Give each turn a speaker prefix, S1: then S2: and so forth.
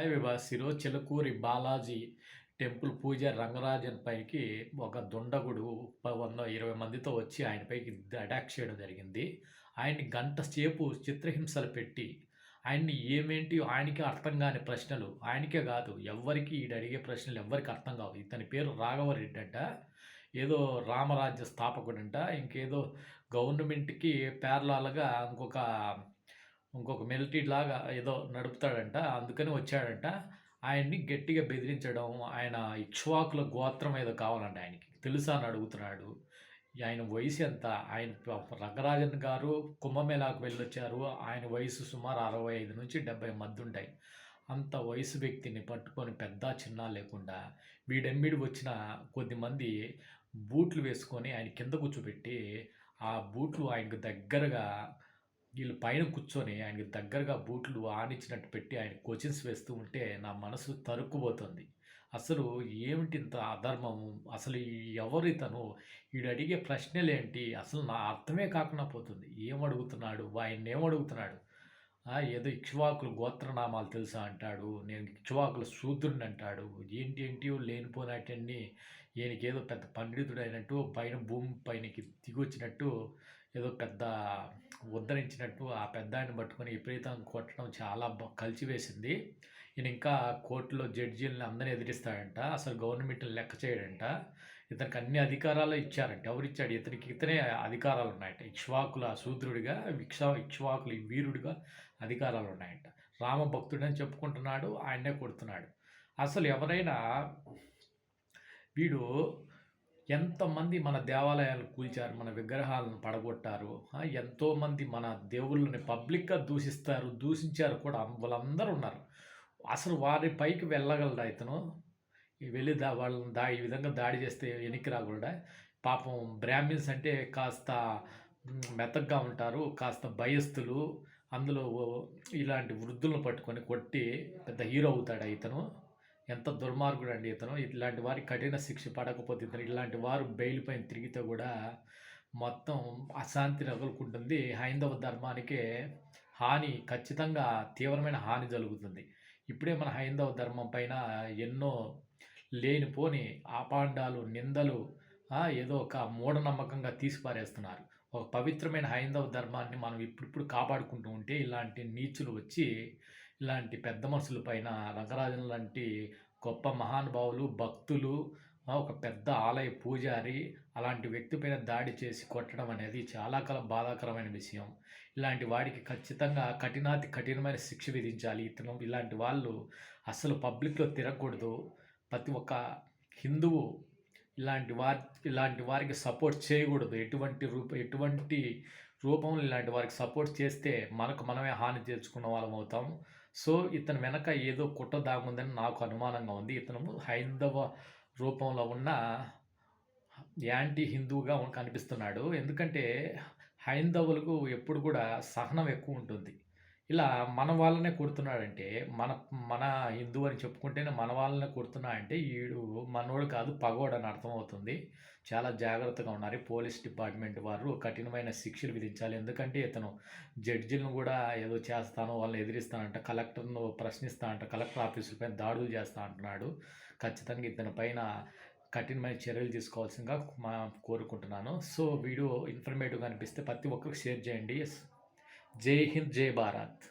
S1: Hi వివాస్. ఈరోజు Chilkur Balaji temple పూజ రంగరాజన్ పైకి ఒక దుండగుడు ప- వంద ఇరవై మందితో వచ్చి ఆయన పైకి అటాక్ చేయడం జరిగింది. ఆయన్ని గంట సేపు చిత్రహింసలు పెట్టి ఆయన్ని ఏమేంటి ఆయనకి అర్థం కాని ప్రశ్నలు ఆయనకే కాదు ఎవ్వరికి ఈడు అడిగే ప్రశ్నలు ఎవ్వరికి అర్థం కావు. ఇతని పేరు రాఘవరెడ్డి అంట. ఏదో రామరాజ్య స్థాపకుడంట. ఇంకేదో గవర్నమెంట్కి పేర్లాలుగా ఇంకొక ఇంకొక మిలిటరీ లాగా ఏదో నడుపుతాడంట అందుకని వచ్చాడంట. ఆయన్ని గట్టిగా బెదిరించడం ఆయన ఇక్ష్వాకుల గోత్రం ఏదో కావాలంట ఆయనకి. తెలుసా అని అడుగుతున్నాడు. ఆయన వయసు ఎంత? ఆయన రంగరాజన్ గారు కుంభమేళాకు వెళ్ళొచ్చారు. ఆయన వయసు సుమారు అరవై ఐదు నుంచి డెబ్బై మధ్య ఉంటాయి. అంత వయసు వ్యక్తిని పట్టుకొని పెద్ద చిన్న లేకుండా వీడెమ్మిడి వచ్చిన కొద్దిమంది బూట్లు వేసుకొని ఆయన కింద కూర్చోబెట్టి ఆ బూట్లు ఆయనకు దగ్గరగా వీళ్ళు పైన కూర్చొని ఆయనకి దగ్గరగా బూట్లు ఆనిచ్చినట్టు పెట్టి ఆయన క్వశ్చన్స్ వేస్తూ ఉంటే నా మనసు తరుక్కుపోతుంది. అసలు ఏమిటి ఇంత అధర్మము అసలు ఈ ఎవరు ఇతను? వీడు అడిగే ప్రశ్నలేంటి? అసలు నా అర్థమే కాకుండా పోతుంది. ఏం అడుగుతున్నాడు? ఆయన ఏం అడుగుతున్నాడు? ఏదో ఇక్ష్వాకుల గోత్రనామాలు తెలుసా అంటాడు. నేను ఇక్ష్వాకుల శూద్రుని అంటాడు. ఏంటి ఏంటి లేనిపోయినట్టన్ని ఈయనకి ఏదో పెద్ద పండితుడు అయినట్టు పైన భూమి పైనకి దిగొచ్చినట్టు ఏదో పెద్ద ఉద్ధరించినట్టు ఆ పెద్ద ఆయన పట్టుకొని విపరీతం కొట్టడం చాలా కలిసివేసింది. కలిచివేసింది ఈయన ఇంకా కోర్టులో జడ్జీలను అందరినీ ఎదిరిస్తాడంట. అసలు గవర్నమెంట్ లెక్క చేయడంట. ఇతనికి అన్ని అధికారాలు ఇచ్చారంట ఎవరు ఇచ్చాడు? ఇతనికి ఇతనే అధికారాలు ఉన్నాయంట. ఇక్ష్వాకుల శూద్రుడిగా ఇక్షా ఇక్ష్వాకుల వీరుడిగా అధికారాలు ఉన్నాయంట. రామ భక్తుడని చెప్పుకుంటున్నాడు ఆయనే కొడుతున్నాడు. అసలు ఎవరైనా వీడు ఎంతమంది మన దేవాలయాలు కూల్చారు మన విగ్రహాలను పడగొట్టారు ఎంతోమంది మన దేవుళ్ళని పబ్లిక్గా దూషిస్తారు దూషించారు కూడా వాళ్ళందరూ ఉన్నారు. అసలు వారి పైకి వెళ్ళగలడా ఇతను? వెళ్ళి దా వాళ్ళని దా ఈ విధంగా దాడి చేస్తే వెనక్కి రాకూడదా పాపం బ్రాహ్మిన్స్ అంటే కాస్త మెత్తగా ఉంటారు కాస్త భయస్థులు. అందులో ఇలాంటి వృద్ధులను పట్టుకొని కొట్టి పెద్ద హీరో అవుతాడా ఇతను ఎంత దుర్మార్గుడు అండి ఇతను ఇలాంటి వారికి కఠిన శిక్ష పడకపోతే ఇతను ఇలాంటి వారు బెయిల్ పైన తిరిగితే కూడా మొత్తం అశాంతి రగులుకుంటుంది హైందవ ధర్మానికే హాని ఖచ్చితంగా తీవ్రమైన హాని జరుగుతుంది. ఇప్పుడే మన హైందవ ధర్మం పైన ఎన్నో లేనిపోని ఆపాండాలు నిందలు ఏదో ఒక మూఢనమ్మకంగా తీసిపారేస్తున్నారు. ఒక పవిత్రమైన హైందవ ధర్మాన్ని మనం ఇప్పుడిప్పుడు కాపాడుకుంటూ ఉంటే ఇలాంటి నీచులు వచ్చి ఇలాంటి పెద్ద మనుషుల పైన రంగరాజన్ లాంటి గొప్ప మహానుభావులు భక్తులు ఒక పెద్ద ఆలయ పూజారి అలాంటి వ్యక్తి పైన దాడి చేసి కొట్టడం అనేది చాలా కల బాధాకరమైన విషయం. ఇలాంటి వాడికి ఖచ్చితంగా కఠినాతి కఠినమైన శిక్ష విధించాలి. ఇతను ఇలాంటి వాళ్ళు అస్సలు పబ్లిక్లో తిరగకూడదు. ప్రతి ఒక్క హిందువు ఇలాంటి వారి ఇలాంటి వారికి సపోర్ట్ చేయకూడదు. ఎటువంటి రూప ఎటువంటి రూపంలో ఇలాంటి వారికి సపోర్ట్ చేస్తే మనకు మనమే హాని తెచ్చుకున్న వాళ్ళం అవుతాం. సో ఇతని వెనక ఏదో కుట్ర దాగుందని నాకు అనుమానంగా ఉంది. ఇతను హైందవ రూపంలో ఉన్న యాంటీ హిందువుగా కనిపిస్తున్నాడు ఎందుకంటే హైందవులకు ఎప్పుడు కూడా సహనం ఎక్కువ ఉంటుంది. ఇలా మన వాళ్ళనే కొడుతున్నాడంటే మన మన హిందూ అని చెప్పుకుంటేనే మన వాళ్ళనే కొడుతున్నా అంటే వీడు మనోడు కాదు పగోడు అని అర్థమవుతుంది. చాలా జాగ్రత్తగా ఉన్నారు పోలీస్ డిపార్ట్మెంట్ వారు కఠినమైన శిక్షలు విధించాలి. ఎందుకంటే ఇతను జడ్జిలను కూడా ఏదో చేస్తాను వాళ్ళని ఎదిరిస్తానంట కలెక్టర్ను ప్రశ్నిస్తానంట కలెక్టర్ ఆఫీసులపై దాడులు చేస్తా అంటున్నాడు. ఖచ్చితంగా ఇతని పైన కఠినమైన చర్యలు తీసుకోవాల్సిందిగా మా కోరుకుంటున్నాను. సో వీడియో ఇన్ఫర్మేటివ్గా అనిపిస్తే ప్రతి ఒక్కరికి షేర్ చేయండి. जय हिंद जय भारत